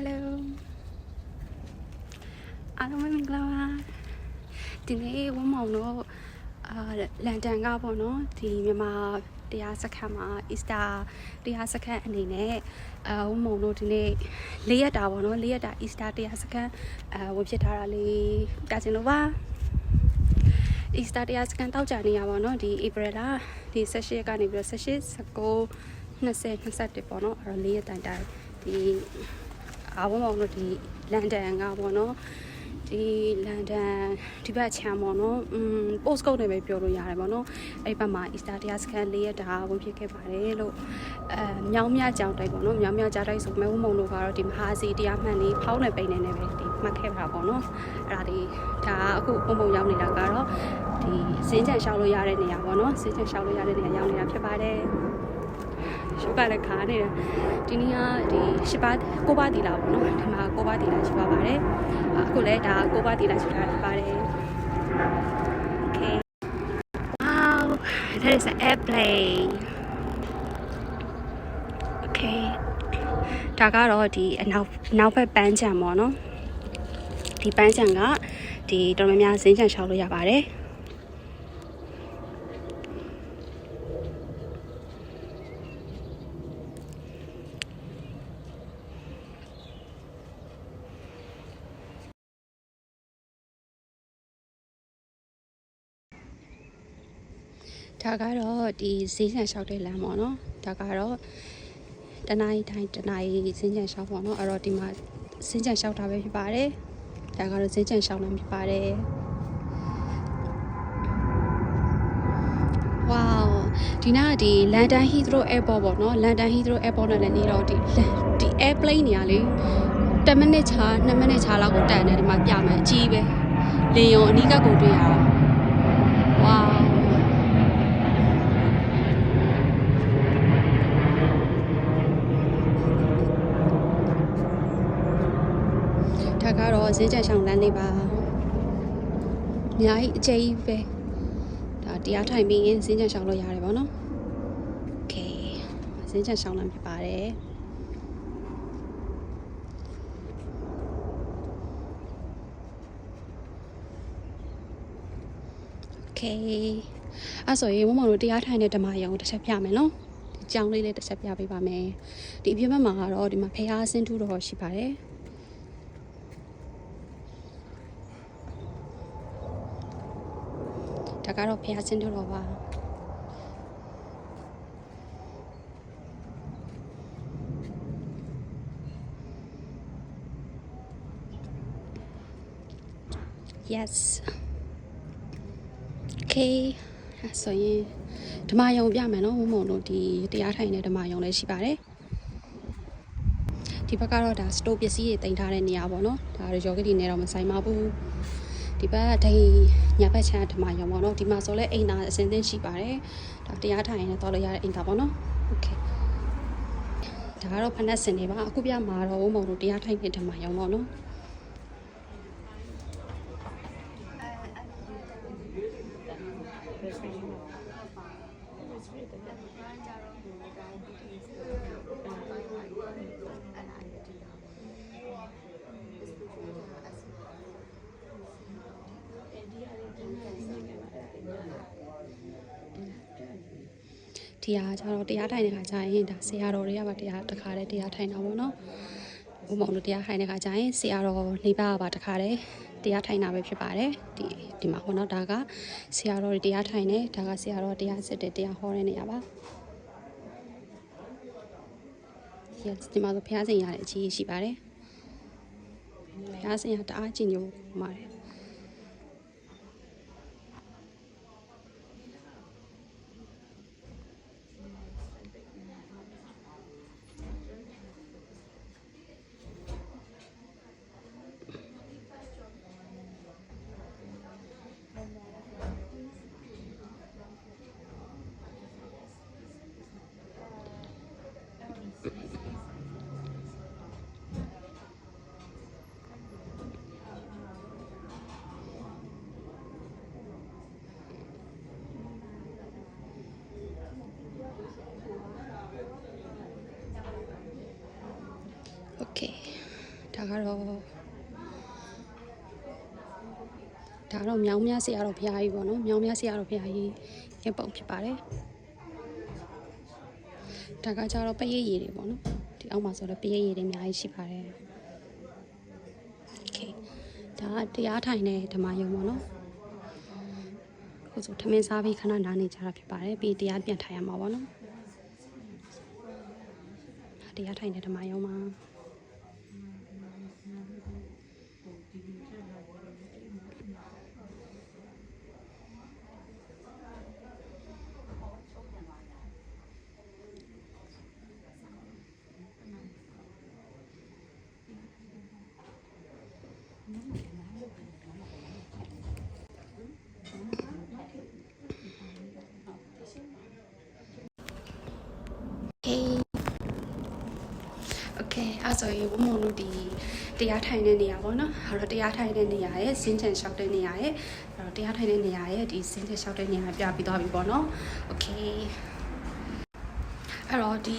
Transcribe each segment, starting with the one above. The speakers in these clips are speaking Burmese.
Hello အားလုံးပဲမင်္ဂလာပါဒီနေ့ဝမ်းမောင်တော့အာလန်ဒန်ကပေါ့နော်ဒီမြန်မာတရားစခန်းမှာ Easter တရားစခန်းအနေနဲ့အာဝမ်းမောင်တို့ဒီနေ့၄ရက်တာပေါ့နော်၄ရက်တာ Easter တရားစခန်းအာဝင်ဖြစ်ထားတာလေးပြချင်လို့ပါ Easter တရားစခန်းတောက်ကြနေရပါတော့ဒီ April လာဒီ18ရက်ကနေပြီးတော့18 19 20 21ပေါ့နော်အဲ့တော့၄ရက်တိုင်တိုင်ဒီ အားလုံးပေါ့နော်ဒီလန်ဒန်ကပေါ့နော်ဒီလန်ဒန်ဒီဘက်ချမ်းပေါ့နော်อืม post code နဲ့ပဲပြောလို့ရတယ်ပေါ့နော်အဲ့ဘက်မှာ Easter တရားစခန်း၄ရက်တာဝင်ဖြစ်ခဲ့ပါတယ်လို့အဲမြောင်းမြကြောင်တိုက်ပေါ့နော်မြောင်းမြကြောင်တိုက်ဆိုမဲဝုံမုံတို့ကတော့ဒီမဟာစီတရားမှန်လေးဖောင်းနေပိန်နေနေပဲဒီမှတ်ခဲ့ပါပေါ့နော်အဲ့ဒါဒီဒါအခုပုံပုံရောက်နေတာကတော့ဒီစင်းချန်ရှောက်လို့ရတဲ့နေရာပေါ့နော်စင်းချန်ရှောက်လို့ရတဲ့နေရာရောက်နေတာဖြစ်ပါတယ် ရှိပါလက်ခါနေတာဒီနေ့ကဒီရှိပါကိုပါတီလာပေါ့နော်ဒီမှာကိုပါတီလာရှိပါပါတယ်အခုလည်းဒါကိုပါတီလာရှိထားပါတယ် Okay Wow that is an airplane Okay ဒါကတော့ဒီအနောက်နောက်ဘက်ပန်းချံပေါ့နော်ဒီပန်းချံကဒီတော်တော်များများဈေးချံရှောက်လို့ရပါတယ် ဒါကတော့ဒီဈေးဆန်လျှောက်တဲ့လမ်းပေါ့နော်ဒါကတော့တနင်္တိုင်းတနင်္ဈေးချန်လျှောက်ပေါ့နော်အဲ့တော့ဒီမှာဈေးချန်လျှောက်တာပဲဖြစ်ပါတယ်ဒါကတော့ဈေးချန်လျှောက်လမ်းဖြစ်ပါတယ် wow ဒီနားကဒီ London Heathrow Airport ပေါ့နော် London Heathrow Airport နဲ့လည်းနေတော့ဒီဒီ airplane နေရာလေ10မိနစ်ချာ2မိနစ်ချာလောက်ကိုတန်တယ်ဒီမှာပြမယ်အကြီးပဲလေယုံအနီးကပ်ကိုတွေ့ရတာ wow ဒါက တော့ဈေးကြဆောင်လမ်းလေးပါအများကြီးအကျယ်ကြီးပဲဒါတရားထိုင်ပြီးရင်ဈေးကြဆောင်လို့ရတယ်ဗောနော်โอเคဈေးကြဆောင်လမ်းဖြစ်ပါတယ်โอเคအဲ့ဆိုရင်မမတို့တရားထိုင်တဲ့ဓမ္မယုံတစ်ချက်ပြမယ်နော်ဒီကြောင်းလေးလေးတစ်ချက်ပြပေးပါမယ်ဒီအပြင်ဘက်မှာကတော့ဒီမှာဖះဆင်းထူတော်ရှိပါတယ် ကတော့ဖះဆင်းတို့တော့ပါ။ Yes Okay အဲ့ဆိုရင်ဓမ္မယုံပြမယ်နော်မမုံတို့ဒီတရားထိုင်တဲ့ဓမ္မယုံလည်းရှိပါတယ်ဒီဘက်ကတော့ဒါစတိုးပစ္စည်းတွေတင်ထားတဲ့နေရာပေါ့နော်ဒါရောဂီနေတော့မဆိုင်ပါဘူး ဒီဘက်ဒိန်ညာဘက်ချမ်းဓမ္မရောင်ပေါ့နော်ဒီမှာဆိုလဲအိမ်သာအစင်းသင်းရှိပါတယ်ဒါတရားထိုင်ရင်လည်းတော်လို့ရတဲ့အိမ်သာပေါ့နော်โอเคဒါကတော့ဖနက်စင်နေပါအခုပြမှာတော့ဝုံမုံတို့တရားထိုင်တဲ့ဓမ္မရောင်ပေါ့နော် ဒီဟာကျတော့တရားထိုင်တဲ့ခါကျရင်ဒါဆရာတော်တွေကပါတရားတခါတည်းတရားထိုင်တာပေါ့နော်ဝုံမုံတို့တရားထိုင်တဲ့ခါကျရင်ဆရာတော်လေးပါးကပါတခါတည်းတရားထိုင်တာပဲဖြစ်ပါတယ်ဒီဒီမှာဟောတော့ဒါကဆရာတော်တွေတရားထိုင်တယ်ဒါကဆရာတော်တရားစစ်တယ်တရားဟောတဲ့နေရာပါ yes ဒီမှာဆိုဖျားစင်ရတဲ့အကြီးကြီးရှိပါတယ်ဖျားစင်ရတအားကြီးညိုပါတယ် ဒါကတော့ဒါကတော့မြောင်းမြဆရာတော်ဘုရားကြီးပေါ့နော်မြောင်းမြဆရာတော်ဘုရားကြီးရဲ့ပုံဖြစ်ပါတယ်ဒါကကြတော့ပရိတ်ရည်တွေပေါ့နော်ဒီအောက်မှာဆိုတော့ပရိတ်ရည်တွေအများကြီးရှိပါတယ်โอเคဒါကတရားထိုင်တဲ့ဓမ္မယုံပေါ့နော်ခုဆိုထမင်းစားပြီးခဏနားနေကြတာဖြစ်ပါတယ်ပြီးတရားပြန်ထိုင်ရမှာပေါ့နော်ဒါတရားထိုင်တဲ့ဓမ္မယုံမှာ အဲ့ဆိုရင်ဝမုံတို့ဒီတရားထိုင်တဲ့နေရာပေါ့နော်အဲ့တော့တရားထိုင်တဲ့နေရာရဲ့စင်းချန်လျှောက်တဲ့နေရာရဲ့အဲ့တော့တရားထိုင်တဲ့နေရာရဲ့ဒီစင်းချန်လျှောက်တဲ့နေရာပြပြီးသွားပြီပေါ့နော် Okay အဲ့တော့ဒီ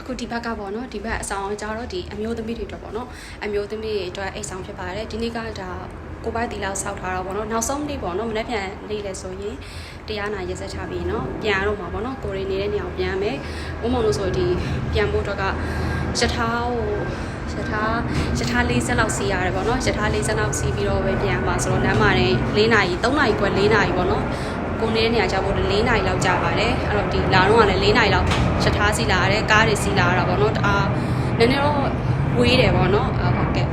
အခုဒီဘက်ကပေါ့နော်ဒီဘက်အဆောင်ကြတော့ဒီအမျိုးသမီးတွေအတွက်ပေါ့နော်အမျိုးသမီးတွေအတွက်အိတ်ဆောင်ဖြစ်ပါတယ်ဒီနေ့ကဒါကိုပိုက်တီလောက်ဆောက်ထားတာပေါ့နော်နောက်ဆုံးနေ့ပေါ့နော်မနေ့ပြန်နေ့လဲဆိုရင်တရားနာရက်စက်ချပြီးနော်ပြန်ရတော့မှာပေါ့နော်ကိုရီနေတဲ့နေရာကိုပြန်ရမယ်ဝုံမုံလို့ဆိုဒီပြန်ဖို့အတွက်က ရထားကိုရထားရထား40လောက်စီးရတယ်ပေါ့နော်ရထား40လောက်စီးပြီးတော့ပဲပြန်မှာဆိုတော့လမ်းမှာနေ4နာရီ3နာရီခွဲ4နာရီပေါ့နော်ကိုနေတဲ့နေရာကျဖို့4နာရီလောက်ကြာပါတယ်အဲ့တော့ဒီလာတော့ကလည်း4နာရီလောက်ရထားစီးလာရတယ်ကားတွေစီးလာရတာပေါ့နော်တအားနည်းနည်းတော့ဝေးတယ်ပေါ့နော်အဟုတ်ကဲ့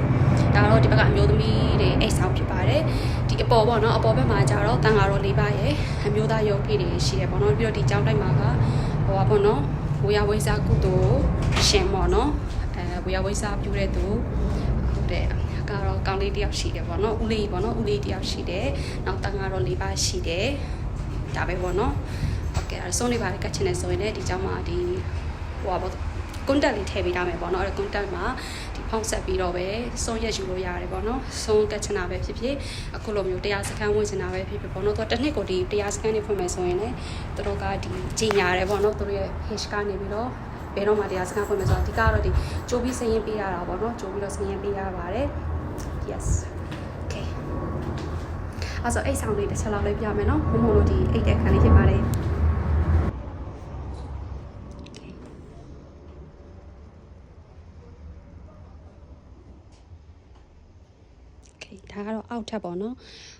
ဒါတော့ဒီဘက်ကအမျိုးသမီးတွေအိတ်ဆောင်ဖြစ်ပါတယ်ဒီအပေါ်ပေါ့နော်အပေါ်ဘက်မှာကျတော့တန်ဃာတော်လေးပါရဲ့အမျိုးသားယောဂီတွေရှိရပေါ့နော်ပြီးတော့ဒီကျောင်းတိုက်မှာကဟိုပါပေါ့နော်ဝေယဝိဇာကုသိုလ် ရှင်ပေါ့နော်အဲဝေယဝိဇာပြုတဲ့သူဟုတ်တယ်ကတော့ကောင်းလေးတယောက်ရှိတယ်ပေါ့နော်ဦးလေးပေါ့နော်ဦးလေးတယောက်ရှိတယ်နောက်တန်ဃာတော်လေးပါရှိတယ်ဒါပဲပေါ့နော်ဟုတ်ကဲ့အဲဆုံးနေပါလေကတ်ချင်နေဆိုရင်လည်းဒီကျောင်းမှာဒီဟိုပါပေါ့ကွန်တက်လေးထည့်ပေးထားမယ်ပေါ့နော်အဲ့ကွန်တက်မှာဒီဖောင်းဆက်ပြီးတော့ပဲဆုံးရက်ယူလို့ရတယ်ပေါ့နော်ဆုံးကတ်ချင်တာပဲဖြစ်ဖြစ်အခုလိုမျိုးတရားစခန်းဝင်ချင်တာပဲဖြစ်ဖြစ်ပေါ့နော်သူတစ်နှစ်ကိုဒီတရားစခန်းနေဖွင့်မယ်ဆိုရင်လည်းသူတို့ကဒီကြီးညာတယ်ပေါ့နော်သူတို့ရဲ့ page ကနေပြီးတော့ ဘယ်တော့မှတရားစခန်းဖွင့်မယ်ဆိုတော့အဓိကတော့ဒီကြိုးပြီးစရင်ပေးရတာပေါ့နော်ကြိုးပြီးတော့စရင်ပေးရပါတယ် yes okay အဲ့ဆိုအိတ်ဆောင်လေးတစ်ချက်လောက်လေးပြမယ်နော်မမတို့ဒီအိတ်တဲ့ခန်းလေးဖြစ်ပါတယ် Okay ဒါကတော့အောက်ထပ်ပေါ့နော်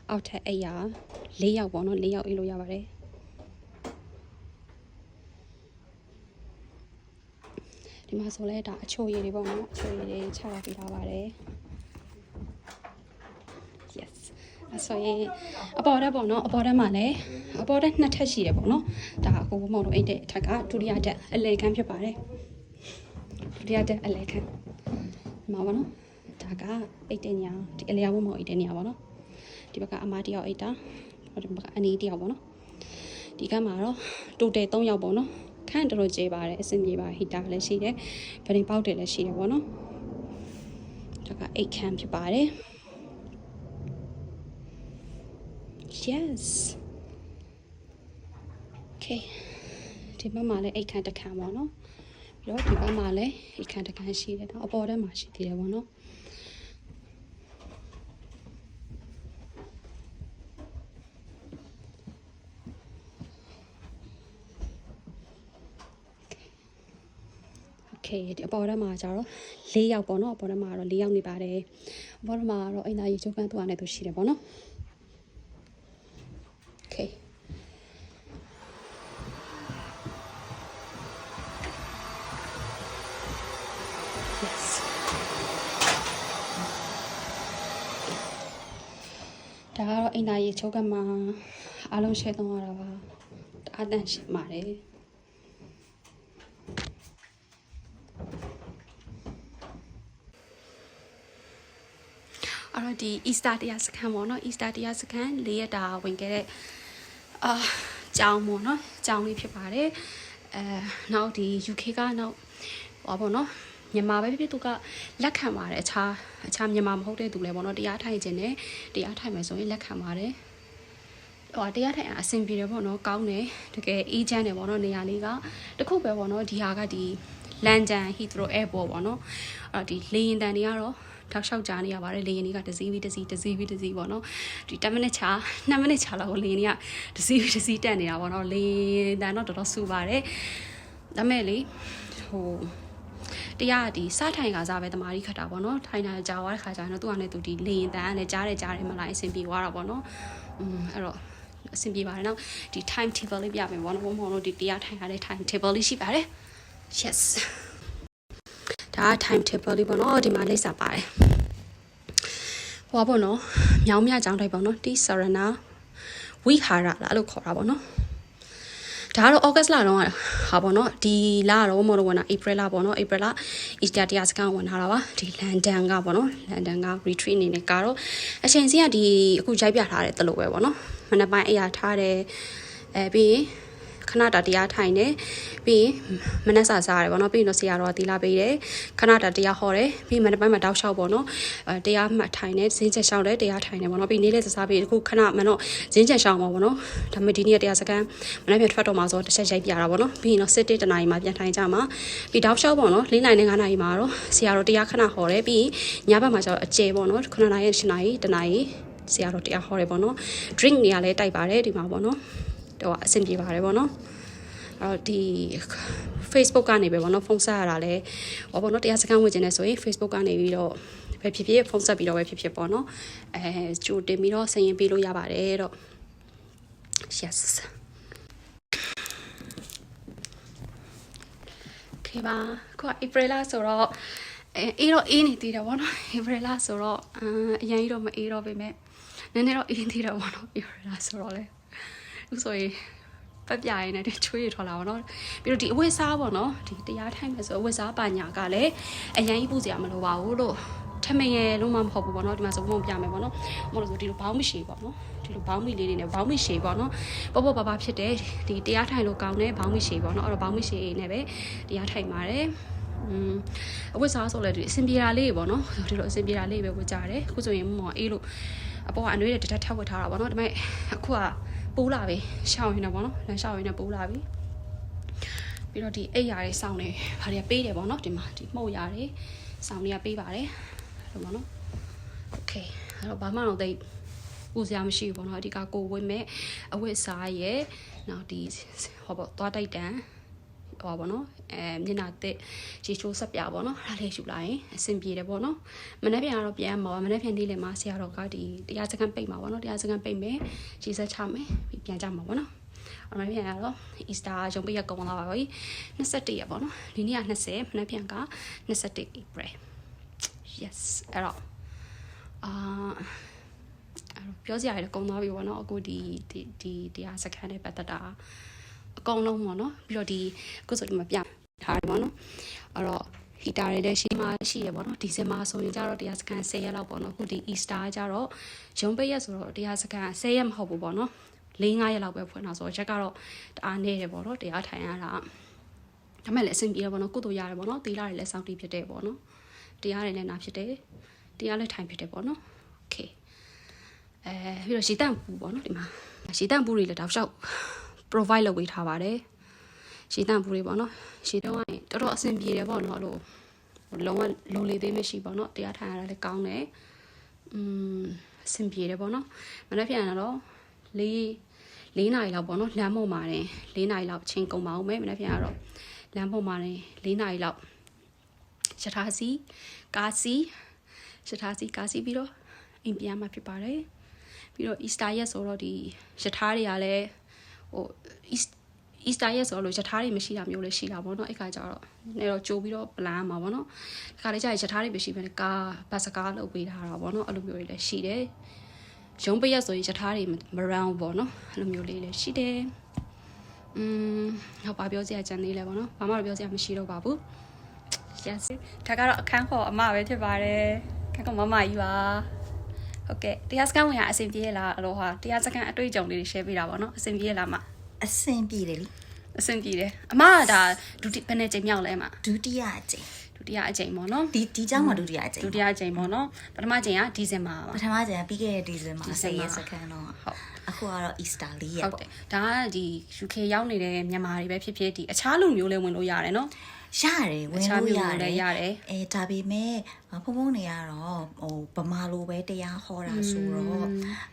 အောက်ထပ်အိပ်ရ၄ယောက်ပေါ့နော်၄ယောက်အိပ်လို့ရပါတယ် ဒီမှာဆိုလဲဒါအချိုရည်တွေပေါ့နော်အချိုရည်တွေချလာပေးထားပါတယ် yes အဆိုရင်အပေါ်တက်ပေါ့နော်အပေါ်တက်မှာလည်းအပေါ်တက်နှစ်ထပ်ရှိတယ်ပေါ့နော်ဒါကိုဘမောင်တို့အိတ်တဲ့အထက်ကဒုတိယတက်အလဲခန်းဖြစ်ပါတယ်ဒုတိယတက်အလဲခန်းဒီမှာပေါ့နော်ဒါကအိတ်တဲ့ညာဒီအလျာဝတ်မောင်အိတ်တဲ့ညာပေါ့နော်ဒီဘက်ကအမတယောက်အိတ်တာဟိုဒီဘက်ကအနီးတယောက်ပေါ့နော်ဒီကမှာတော့တိုတယ်3ယောက်ပေါ့နော် ခန့်တော်တော်ကျေပါတယ်အဆင်ပြေပါဟီတာလည်းရှိတယ်ဗရင်ပေါက်တယ်လည်းရှိတယ်ပေါ့နော်ဒါကအိတ်ခန့်ဖြစ်ပါတယ် yes okay ဒီဘက်မှာလည်းအိတ်ခန့်တစ်ခန့်ပေါ့နော်ပြီးတော့ဒီဘက်မှာလည်းအိတ်ခန့်တစ်ခန့်ရှိတယ်တော့အပေါ်ထဲမှာရှိသေးတယ်ပေါ့နော် ခဲ့ရအပေါ်ထဲမှာကျတော့၄ယောက်ပေါ့နော်အပေါ်ထဲမှာတော့၄ယောက်နေပါတယ်အပေါ်ထဲမှာတော့အိမ်သားရေချိုးကန်းသူအနေနဲ့သူရှိတယ်ပေါ့နော် Okay ဒါကတော့အိမ်သားရေချိုးကန်းမှာအားလုံး share သုံးရတာပါအားတန်ရှိပါတယ် ဒီ Easter တရားစခန်းပေါ့နော် Easter တရားစခန်း၄ရက်တာဝင်ခဲ့တဲ့အာကျောင်းပေါ့နော်ကျောင်းလေးဖြစ်ပါတယ်အဲနောက်ဒီ UK ကနောက်ဟောပေါ့နော်မြန်မာပဲဖြစ်ဖြစ်သူကလက်ခံပါတယ်အခြားအခြားမြန်မာမဟုတ်တဲ့သူလည်းပေါ့နော်တရားထိုင်ခြင်းနဲ့တရားထိုင်မယ်ဆိုရင်လက်ခံပါတယ်ဟိုတရားထိုင်အဆင်ပြေတယ်ပေါ့နော်ကောင်းတယ်တကယ်အေးချမ်းတယ်ပေါ့နော်နေရာလေးကတခုပဲပေါ့နော်ဒီဟာကဒီလန်ဂျန် Heathrow Airport ပေါ့နော်အဲ့တော့ဒီလေယာဉ်တန်တွေကတော့ ထောက်လျှောက်ကြားနေရပါတယ်လေယာဉ်တွေကတစ်စီးပြီးတစ်စီးတစ်စီးပြီးတစ်စီးပေါ့နော်ဒီ10မိနစ်ချာ2မိနစ်ချာလောက်ကိုလေယာဉ်တွေကတစ်စီးပြီးတစ်စီးတက်နေတာပေါ့နော်လေယာဉ်တန်တော့တော်တော်ဆူပါတယ်ဒါမဲ့လေဟိုတရားဒီစထိုင်ကစားပဲတမာရီခတ်တာပေါ့နော်ထိုင်တာကြာသွားတဲ့ခါကျရင်တော့သူကလည်းသူဒီလေရင်တန်းနဲ့ကြားတယ်ကြားတယ်မလားအဆင်ပြေသွားတာပေါ့နော်อืมအဲ့တော့အဆင်ပြေပါတယ်နော်ဒီ time table လေးပြမယ်ပေါ့နော်ဘုံဘုံတို့ဒီတရားထိုင်ရတဲ့ time table လေးရှိပါတယ် yes ဒါက time table လေးပေါ့နော်ဒီမှာလိပ်စာပါတယ်ဟိုပါပေါ့နော်မြောင်းမြကြောင်းတိုက်ပေါ့နော်တီဆရနာဝိဟာရလားအဲ့လိုခေါ်တာပေါ့နော်ဒါကတော့ August လတော့ဟာပေါ့နော်ဒီလကတော့မော်ဒဝင်တာ April လပေါ့နော် April လ Easter တရားစကန်ဝင်ထားတာပါဒီ London ကပေါ့နော် London က retreat အနေနဲ့ကတော့အချိန်စီကဒီအခုရိုက်ပြထားတဲ့တလို့ပဲပေါ့နော်မနေ့ပိုင်းအရာထားတယ်အဲပြီးရင် ခဏတာတရားထိုင်တယ်ပြီးရင်မနက်စာစားရတယ်ပေါ့နော်ပြီးရင်တော့ဆရာတော်ကတီလာပေးတယ်ခဏတာတရားဟောတယ်ပြီးရင်မနက်ပိုင်းမှာတောက်လျှောက်ပေါ့နော်အဲတရားမှတ်ထိုင်တယ်ဇင်းချက်ရှောက်တယ်တရားထိုင်တယ်ပေါ့နော်ပြီးနေ့လေးစားစားပြီးအခုခဏမှတော့ဇင်းချက်ရှောက်မှာပေါ့နော်ဒါပေမဲ့ဒီနေ့တရားစကန်မနက်ပြန်ထွက်တော့မှာဆိုတစ်ချက်ရိုက်ပြတာပေါ့နော်ပြီးရင်တော့စစ်တေးတနာရီမှာပြန်ထိုင်ကြမှာပြီးတောက်လျှောက်ပေါ့နော်၄နိုင်နဲ့၅နိုင်မှာတော့ဆရာတော်တရားခဏဟောတယ်ပြီးရင်ညဘက်မှာကျတော့အကျယ်ပေါ့နော်9နိုင်နဲ့10နိုင်တနာရီဆရာတော်တရားဟောတယ်ပေါ့နော် drink နေရာလဲတိုက်ပါတယ်ဒီမှာပေါ့နော် တော့အဆင်ပြေပါတယ်ပေါ့နော်အဲ့တော့ဒီ Facebook ကနေပဲပေါ့နော်ဖုန်းဆက်ရတာလဲဟောပေါ့နော်တရားစခန်းဝင်ခြင်းနဲ့ဆိုရင် Facebook ကနေပြီးတော့ပဲဖြစ်ဖြစ်ဖုန်းဆက်ပြီးတော့ပဲဖြစ်ဖြစ်ပေါ့နော်အဲကြိုတင်ပြီးတော့ဆင်ရင်ပေးလို့ရပါတယ်တော့ yes ခေပါခုက April လဆိုတော့အဲအေးတော့အေးနေသေးတယ်ပေါ့နော် April လဆိုတော့အမ်အရင်ကြီးတော့မအေးတော့ပေမဲ့နည်းနည်းတော့အေးသေးတယ်ပေါ့နော် April လဆိုတော့လေ ဥဆိုရင်ပက်ပြရင်းနဲ့ချွေးရထွက်လာပါတော့ပြီးတော့ဒီအဝတ်စားပေါ့နော်ဒီတရားထိုင်မယ်ဆိုအဝတ်စားပါညာကလည်းအရင်ကြီးပူစရာမလိုပါဘူးလို့ထမင်းရဲ့လုံးဝမဟုတ်ဘူးပေါ့နော်ဒီမှာဆိုပုံပြမယ်ပေါ့နော်မဟုတ်လို့ဆိုဒီလိုဘောင်းမရှိပေါ့နော်ဒီလိုဘောင်းမီလေးတွေနဲ့ဘောင်းမီရှည်ပေါ့နော်ပေါ့ပေါ့ပါပါဖြစ်တယ်ဒီတရားထိုင်လို့ကောင်းတယ်ဘောင်းမီရှည်ပေါ့နော်အဲ့တော့ဘောင်းမီရှည်နဲ့ပဲတရားထိုင်ပါတယ်อืมအဝတ်စားဆိုလဲဒီအစင်ပြေတာလေးပေါ့နော်ဒီလိုအစင်ပြေတာလေးပဲဝတ်ကြတယ်အခုဆိုရင်မော်အေးလို့အပေါ်ကအနှွေးတဲ့တက်ထက်ဝတ်ထားတာပေါ့နော်ဒါပေမဲ့အခုက ပိုးလာပြီရှောင်းရင်တော့ပေါ့နော်လမ်းရှောင်းရင်တော့ပိုးလာပြီပြီးတော့ဒီအိတ်ရာတွေစောင်းနေဘာတွေကပေးတယ်ပေါ့နော်ဒီမှာဒီမှုတ်ရာတွေစောင်းတွေကပေးပါတယ်အဲ့လိုပေါ့နော်โอเคအဲ့တော့ဘာမှတော့တိတ်ပူစရာမရှိဘူးပေါ့နော်အဓိကကိုဝင်းမဲ့အဝတ်စားရဲ့နောက်ဒီဟောပေါ့သွားတိုက်တန် ဟောပေါ့နော်အဲမျက်နှာတစ်ရေချိုးဆက်ပြပေါ့နော်အဲ့ဒါလေးယူလာရင်အဆင်ပြေတယ်ပေါ့နော်မနေ့ပြန်တော့ပြန်မှာပါမနေ့ပြန်နေ့လည်းမှာဆရာတော်ကဒီတရားစခန်းပိတ်မှာပေါ့နော်တရားစခန်းပိတ်မယ်ရေဆက်ချမယ်ပြီးပြန်ကြမှာပေါ့နော်အမပြန်ရတော့ Easter ရုံးပိတ်ရကုန်လာပါပြီ21ရက်ပေါ့နော်ဒီနေ့က20မနေ့ပြန်က21 April yes အဲ့တော့အာအဲ့တော့ပြောစရာလည်းကုန်သွားပြီပေါ့နော်အခုဒီဒီဒီတရားစခန်းနဲ့ပတ်သက်တာ အကုန်လုံးပေါ့နော်ပြီးတော့ဒီအခုဆိုဒီမှာပြထားတယ်ပေါ့နော်အဲ့တော့ဟီတာတွေလည်းရှိမှရှိရပေါ့နော်ဒီဇင်ဘာဆိုရင်ကျတော့တရားစခန်း10ရက်လောက်ပေါ့နော်အခုဒီ Easter ကျတော့ရုံးပိတ်ရက်ဆိုတော့တရားစခန်း10ရက်မဟုတ်ဘူးပေါ့နော်၄၅ရက်လောက်ပဲဖွင့်တာဆိုတော့ချက်ကတော့တအားနေတယ်ပေါ့နော်တရားထိုင်ရတာဒါမဲ့လည်းအဆင်ပြေတယ်ပေါ့နော်ကုသိုလ်ရတယ်ပေါ့နော်သီလတွေလည်းစောင့်တည်ဖြစ်တယ်ပေါ့နော်တရားတွေလည်းနာဖြစ်တယ်တရားလည်းထိုင်ဖြစ်တယ်ပေါ့နော်โอเคအဲပြီးတော့ရှီတန့်ပူပေါ့နော်ဒီမှာရှီတန့်ပူတွေလည်းတောက်လျှောက် provide လုပ်ပေးထားပါတယ်ရှီတန့်ပူတွေပေါ့နော်ရှီတော့ရင်တော်တော်အဆင်ပြေတယ်ပေါ့နော်လို့လုံးဝလုံလေသေးမရှိပေါ့နော်တရားထိုင်ရတာလည်းကောင်းတယ်อืมအဆင်ပြေတယ်ပေါ့နော်မနေ့ပြန်တော့လေး၄နာရီလောက်ပေါ့နော်လမ်းပေါ်မှာတင်၄နာရီလောက်ချင်းကုန်ပါအောင်မယ်မနေ့ပြန်ကတော့လမ်းပေါ်မှာတင်၄နာရီလောက်ရထားစီကားစီရထားစီကားစီပြီးတော့အိမ်ပြန်မှာဖြစ်ပါတယ်ပြီးတော့ Easter ရက်ဆိုတော့ဒီရထားတွေကလည်း ဟို East Easter ရက်ဆိုတော့လို့ရထားတွေမရှိတာမျိုးလည်းရှိတာပေါ့နော်အဲ့ခါကျတော့နည်းတော့ကြိုးပြီးတော့ plan မှာပေါ့နော်ဒီခါလေးကျရင်ရထားတွေမရှိဘဲနဲ့ကားဘတ်စကားလုပ်ပေးထားတာပေါ့နော်အဲ့လိုမျိုးတွေလည်းရှိတယ်ရုံးပရက်ဆိုရင်ရထားတွေမရန်ပေါ့နော်အဲ့လိုမျိုးလေးလည်းရှိတယ်อืมဟောပါပြောစရာကြံသေးလဲပေါ့နော်ဘာမှတော့ပြောစရာမရှိတော့ပါဘူး yes ဒါကတော့အခန်းခေါ်အမပဲဖြစ်ပါတယ်ခန်းခေါ်မမကြီးပါ ဟုတ်ကဲ့တရားစခန်းဝင်ရအဆင်ပြေလားအလိုဟာတရားစခန်းအတွေ့အကြုံလေးတွေ share ပေးတာပေါ့နော်အဆင်ပြေလားမအဆင်ပြေတယ်လीအဆင်ပြေတယ်အမကဒါဒုတိယဘယ်နှစ်ကြိမ်မြောက်လဲမဒုတိယအကြိမ်ဒုတိယအကြိမ်ပေါ့နော်ဒီဒီကြောင့်မှဒုတိယအကြိမ်ဒုတိယအကြိမ်ပေါ့နော်ပထမကြိမ်ကဒီဇင်ဘာပါပထမကြိမ်ကပြီးခဲ့တဲ့ဒီဇင်ဘာ10ရက်စခန်းတော့ဟုတ်အခုကတော့ Easter လေးရက်ပေါ့ဟုတ်တယ်ဒါကဒီ UK ရောက်နေတဲ့မြန်မာတွေပဲဖြစ်ဖြစ်ဒီအခြားလူမျိုးလည်းဝင်လို့ရတယ်နော်ရတယ်ဝင်လို့ရတယ်ရတယ်အဲဒါပေမဲ့ ဖုံဖုံနေရတော့ဟိုဗမာလိုပဲတရားဟောတာဆိုတော့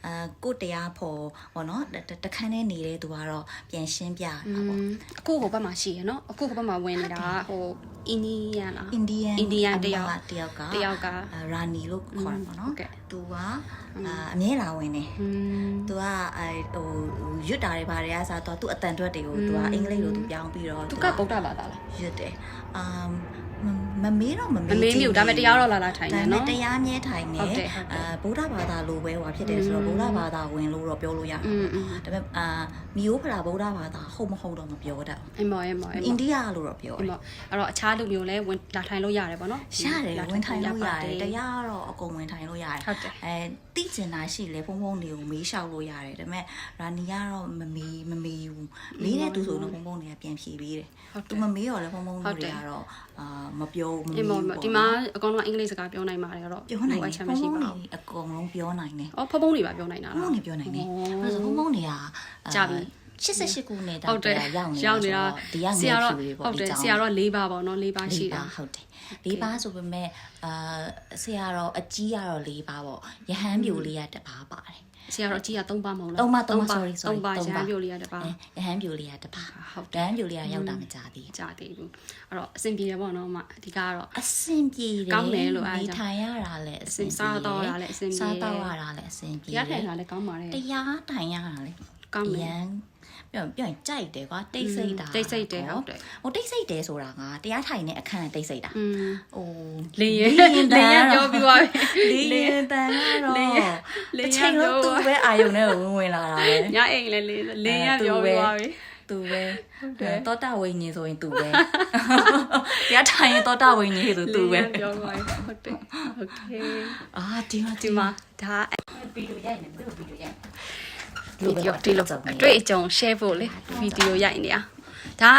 အဲကိုယ့်တရားဖို့ဟောနော်တတခန်းနဲ့နေတဲ့သူကတော့ပြန်ရှင်းပြတာပေါ့အခုဟိုဘက်မှာရှိရနော်အခုဟိုဘက်မှာဝင်နေတာကဟိုအင်းဒီယန်လားအိန္ဒိယန်အိန္ဒိယန်တယောက်တယောက်ကတယောက်ကရာနီလို့ခေါ်တာပေါ့နော်ဟုတ်ကဲ့သူကအအမြဲလာဝင်နေอืมသူကအဲဟိုရွတ်တာတွေပါတယ်အစားတော့သူအတန်တွက်တွေကိုသူကအင်္ဂလိပ်လိုသူပြောင်းပြီးတော့သူကဗုဒ္ဓဘာသာလားရွတ်တယ်အမ်မမေးတော့မမမေးမေးမျိုးဒါပေမဲ့တရားတော့လာလာထိုင်နေနော်တရားမြဲထိုင်နေအာဗုဒ္ဓဘာသာလိုပဲဟွာဖြစ်တယ်ဆိုတော့ဗုဒ္ဓဘာသာဝင်လို့တော့ပြောလို့ရမှာဒါပေမဲ့အာမီယိုဖရာဗုဒ္ဓဘာသာဟုတ်မဟုတ်တော့မပြောတတ်ဘူးအမော်အမော်အိန္ဒိယလို့တော့ပြောတယ်အဲ့တော့အခြားလူမျိုးလည်းဝင်လာထိုင်လို့ရတယ်ပေါ့နော်ရတယ်ဝင်ထိုင်လို့ရတယ်တရားတော့အကုန်ဝင်ထိုင်လို့ရတယ်အဲသိကျင်တာရှိလေဖုံဖုံတွေကိုမေးလျှောက်လို့ရတယ်ဒါပေမဲ့ရာနီကတော့မမေးမမေးဘူးမေးတဲ့သူဆိုတော့ဖုံဖုံတွေကပြန်ဖြေပေးတယ်သူမမေးတော့လည်းဖုံဖုံတွေကတော့ အာမပြောဘူးမအမေးမော်ဘူးပေါ့ဒီမှာအကောင်လုံးအင်္ဂလိပ်စကားပြောနိုင်ပါတယ်တော့ပြောနိုင်တယ်အချက်ဖုံမရှိဖုံပါတွေဘူးအကုန်လုံးပြောနိုင်တယ်အော်ဖဖုံးတွေပါပြောနိုင်တာဖုံဖုံတွေပြောနိုင်တယ်အဲဆိုဖုံဖုံတွေကကြာပြီ 88ခုနှစ်တောဟုင်တ်တယ်ရောက်နေရောက်နေတာဒီကဆငယ်ရာတော့ဖြူတွေပေါ့ဟုတ်တယ်ဒီဆရာတော့၄ပါပေါ့နော်၄ပါရှိလေးတာပါဟုတ်တယ်လေးပါဆိုပေမဲ့အာဆရာတော့အကြီးကတော့လေးပါပေါ့ရဟန်းပြိုလေးကတစ်ပါးပါတယ်ဆရာတော့အကြီးက၃ပါမဟုတ်လားသုံးပါသုံးပါ sorry sorry ၃ပါသုံးရပါဟန်းပြိုလေးကတစ်ပါအဲရဟန်းပြိုလေးကတစ်ပါးဟုတ်ရဟန်းပြိုလေးကရောက်တာမကြသေးဘူးကြသေးဘူးအဲ့တော့အဆင်ပြေတယ်ပေါ့နော်အမအဓိကကတော့အဆင်ပြေတယ်ကောင်းတယ်လို့အဲ့ဒါနေထိုင်ရတာလည်းအဆင်ပြေစားတော့ရလည်းအဆင်ပြေစားတော့ရတာလည်းအဆင်ပြေတရားထိုင်တာလည်းကောင်းပါတယ်တရားထိုင်ရတာလည်းကောင်းတယ်ရန် ပြောရင်ပြောရင်ကြိုက်တယ်ကွာတိတ်ဆိတ်တာ တိတ်ဆိတ်တယ်ဟုတ်တယ် ဟိုတိတ်ဆိတ်တယ်ဆိုတာကတရားထိုင်တဲ့အခန်းကတိတ်ဆိတ်တာ อืม ဟို လင်းရဲလင်းရဲပြောပြီးသွားပြီ လင်းရင်တန်ကတော့ လင်းရဲလ တစ် င်းရဲ ချိန် ပြော လုံးသူပဲအာယုံနဲ့ဝင်ဝင်လာတာပဲ ညအိမ်လည်းလင်းလင်းရဲပြောပြီးသွားပြီ သူပဲ တယ် တောတာဝိညာဉ်ဆိုရင်သူပဲတရားထိုင်ရင်တောတာဝိညာဉ်ဆိုသူပဲ ပြောသွားပြီဟုတ်တယ်โอเค အာဒီမှာ ဒီမှာဒါ ဗီဒီယိုရိုက်နေဘယ်လိုဗီဒီယိုရိုက် ဗီဒီယိုဒီလိုအတွေ့အကြုံ share ဖို့လေဗီဒီယိုရိုက်နေတာဒါ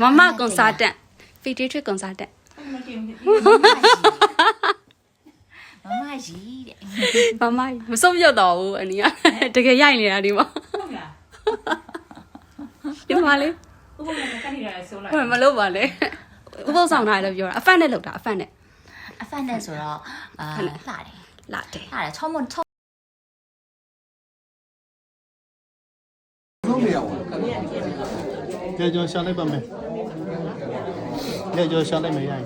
မမကွန်ဆာတန် pediatric consultant မမကြီးတဲ့မမမစုံပြတ်တော့ဘူးအနီးကတကယ်ရိုက်နေတာဒီမှာဟုတ်လားဒီမှာလေဥပမာနဲ့ကနေရတယ်ဆိုလိုက်ဟိုမလုပ်ပါနဲ့ဥပုသ်ဆောင်တာလည်းပြောတာအဖက်နဲ့လုပ်တာအဖက်နဲ့အဖက်နဲ့ဆိုတော့အာဟုတ်လှလားတယ်လာတယ်လှတယ်ချောမွန်ချော ဆုံးနေရအောင်ကြကြောရှာလိုက်ပါမယ်ကြကြောရှာလိုက်မယ်ရရင်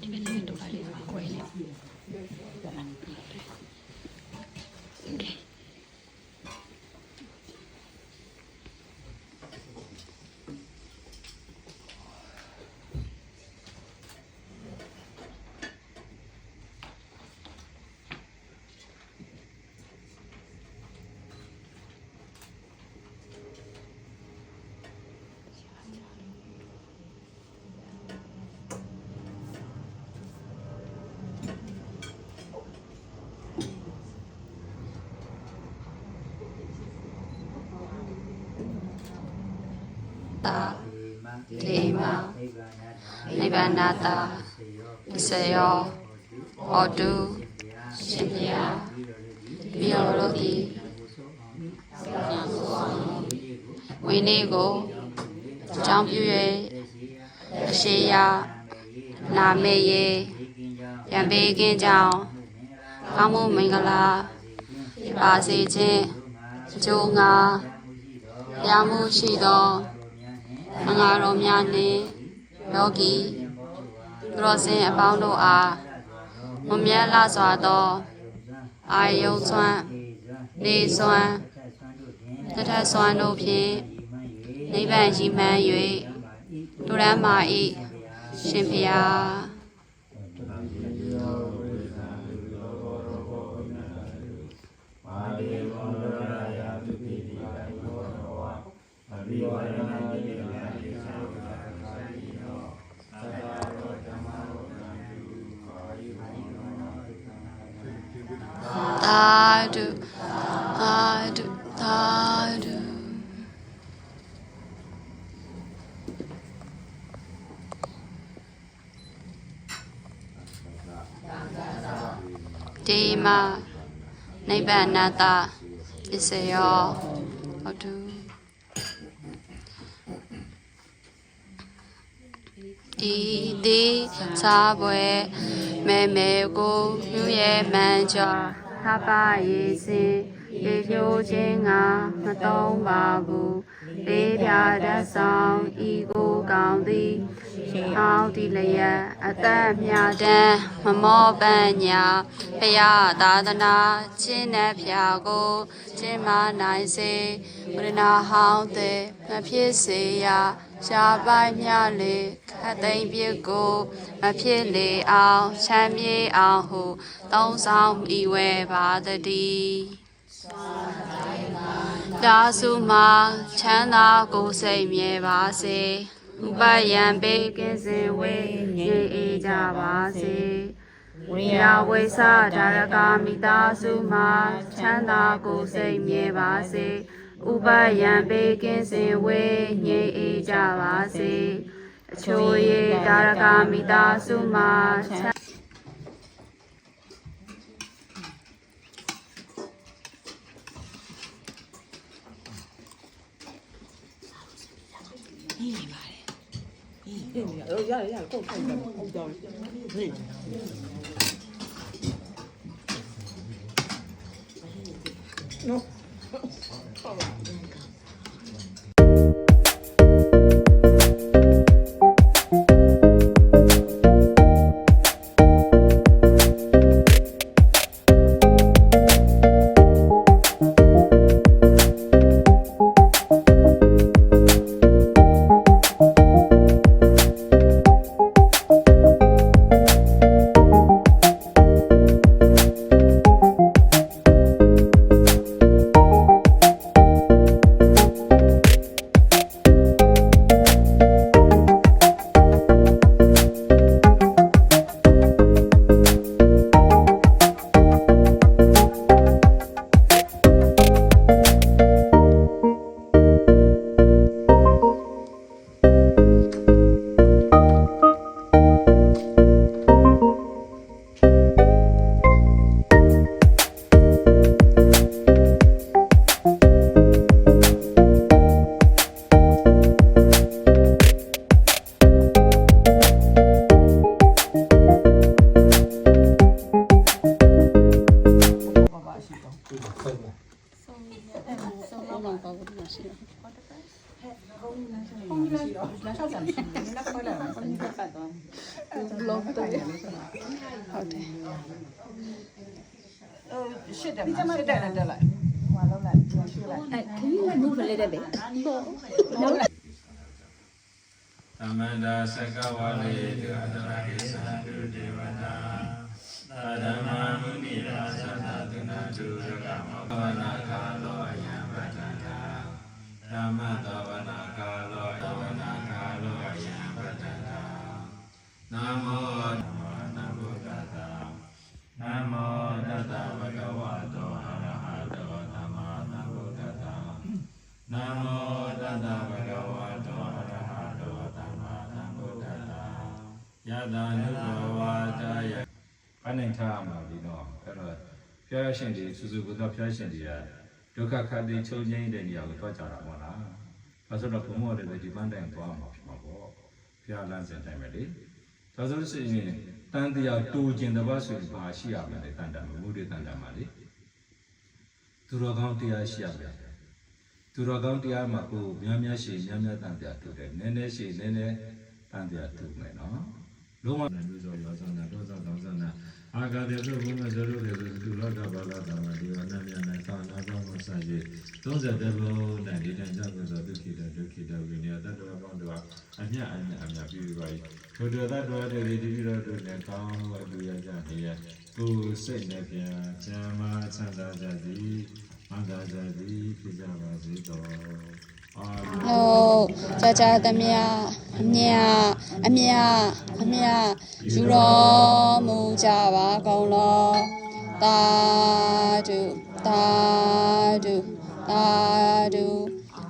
ဒီမဲ့လေးတို့လိုက်လေးပါခွဲလေးတာလေးမနိ ဗ္ဗာန်တာပစ္စယောဟောတုရှင်ပြာပြီးတော်လို့ဒီဝိနည်းကိုအကြောင်းပြု၍အရှိယနာမေယေရံပေကင်းကြောင်းကောင်းမှုမင်္ဂလာပါစေခြင်းအကျိုးငါရမှုရှိသောမင်္ဂလာတော်များနှင့်ယောဂီ သူတော်စင်အပေါင်းတို့အားမမြတ်လာစွာသောအာယုံစွမ်းနေစွမ်းတထစွမ်းတို့ဖြင့်နိဗ္ဗာန်ရှိမှန်း၍လူရန်မာဤရှင်ဖျား နိဗ္ဗာန်တပစ္စယောဟုတ်တုဒီဒီသာပွဲမဲမဲကိုမြူရဲ့မှန်ကြွားသပ္ပရေစင်ရေဖြိုးခြင်းငါမသုံးပါဘူးလေးပြတတ်ဆောင်ဤကိုကောင်းသည်ရှင်အောင်ဒီလျက်အသက်မြတ်တမ်းမမောပညာဖရာသာသနာချင်းနဲ့ဖျာကိုချင်းမနိုင်စေဝရဏဟောင်းတဲ့မဖြစ်စေရရှားပိုင်းမြလေခတ်သိမ့်ပြစ်ကိုမဖြစ်လေအောင်ချမ်းမြေအောင်ဟုသုံးဆောင်ဤဝဲပါတည်းဒါစုမှာချမ်းသာကိုယ်စိတ်မြဲပါစေဥ ပယံပေကင်းစင်ဝေငြိမ်အေးကြပါစေဝိယဝိသဒါရကမိသားစုမှာချမ်းသာကိုယ်စိတ်မြဲပါစေဥပယံပေကင်းစင်ဝေငြိမ်အေးကြပါစေအချိုရည်ဒါရကမိသားစုမှာချမ်းရှစ်တ ယ်ရှစ်တယ်နဲ့တက်လိုက်ဟိုလုံးလိုက်ရှင်းလိုက်သမန္တာသကဝလေတုအတ္တရာကိသံတုဒေဝတာသာဓမ္မမုနိရာသတသုနာတုရကမောဘနာကာလောအယံပ တ္တနာဓမ္မတဝနာကာလောယဝနာကာလောအယံပတ္တနာနမော နမောတတဗကဝတောအရဟတောသမ္မာသမ္ဗုဒ္ဓတာယတာနုဘဝတယပန်းနိုင်ထားမှာဒီတော့အဲ့တော့ဖျားရှင်တွေစူးစူးကတော့ဖျားရှင်တွေကဒုက္ခခတ်တဲ့ချုပ်ငိမ့်တဲ့နေရာကိုတွားကြတာပေါ့လား။ဒါဆိုတော့ဘုံမော်တဲ့ဒီပန်းတိုင်သွားမှာဖြစ်မှာပေါ့။ဖျားလမ်းစဉ်တိုင်းပဲလေ။ဒါဆိုလို့ရှိရင်တန်တရားတူကျင်တဲ့ဘဆိုရင်ဘာရှိရမလဲတန်တာမမှုတွေတန်တာမှာလေ။သူတော်ကောင်းတရားရှိရမယ်။ သူတော်ကောင်းတရားမှာကိုများများရှိများများတန်တရားတူတယ်။နည်းနည်းရှိနည်းနည်းတန်တရားတူမယ်နော်။လုံးဝလူဆိုရောစနာတော့သောသောစနာအာဂတေသုဘုမဇရုတေသုသူလောကဘာလသမဒီဝနမြနာသာနာသောမဆာယေ30ဘုံနဲ့ဒီတန်ကြသောဒုက္ခိတဒုက္ခိတဝိနည်းတတ္တဝကောင်းတို့အမြအမြအမြပြုပါ၏ဘုဒ္ဓတတ္တဝတေဒီတိရောတို့နဲ့ကောင်းဝတူရကြနေရကိုယ်စိတ်နဲ့ပြန်ချမ်းသာချမ်းသာကြသည် မန္တာကြသည်ဖြစ်ကြပါစေတော်ဟိုကြာကြာသမျှအမြအမြအမြယူတော်မူကြပါကုန်လောတာဒုတာဒုတာဒု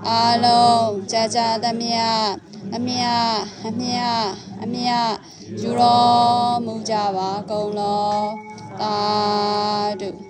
အလုံးကြာကြာသမျှအမြအမြအမြယူတော်မူကြပါကုန်လောတာဒု